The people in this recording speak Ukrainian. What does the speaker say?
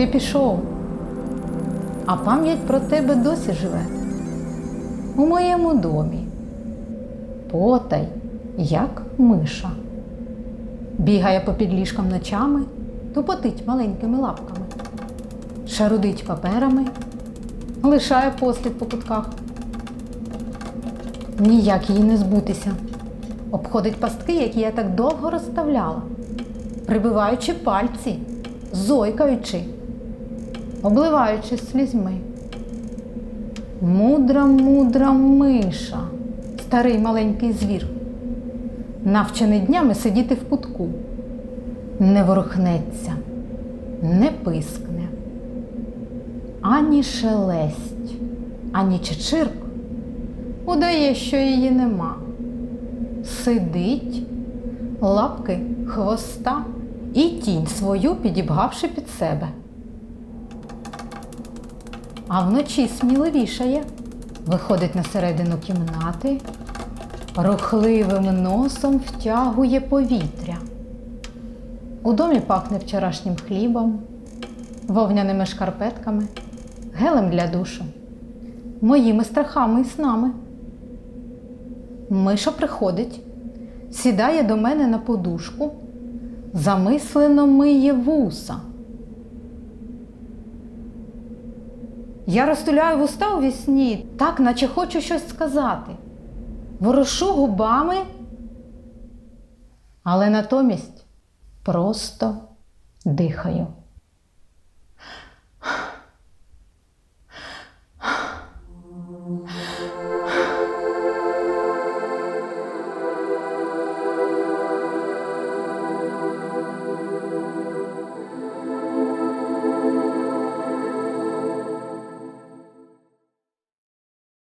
Ти пішов, а пам'ять про тебе досі живе. У моєму домі. Потай, як миша. Бігає попід ліжком ночами, тупотить маленькими лапками, шарудить паперами, лишає послід по кутках. Ніяк їй не збутися. Обходить пастки, які я так довго розставляла, прибиваючи пальці, зойкаючи, обливаючись слізьми. Мудра, мудра миша, старий маленький звір, навчений днями сидіти в кутку, не ворухнеться, не пискне, ані шелесть, ані чечирк, удає, що її нема. Сидить, лапки, хвоста і тінь свою підібгавши під себе. А вночі сміливішає, виходить на середину кімнати, рухливим носом втягує повітря. У домі пахне вчорашнім хлібом, вовняними шкарпетками, гелем для душу, моїми страхами і снами. Миша приходить, сідає до мене на подушку, замислено миє вуса. Я розтуляю вуста у вісні, так, наче хочу щось сказати. Ворошу губами, але натомість просто дихаю.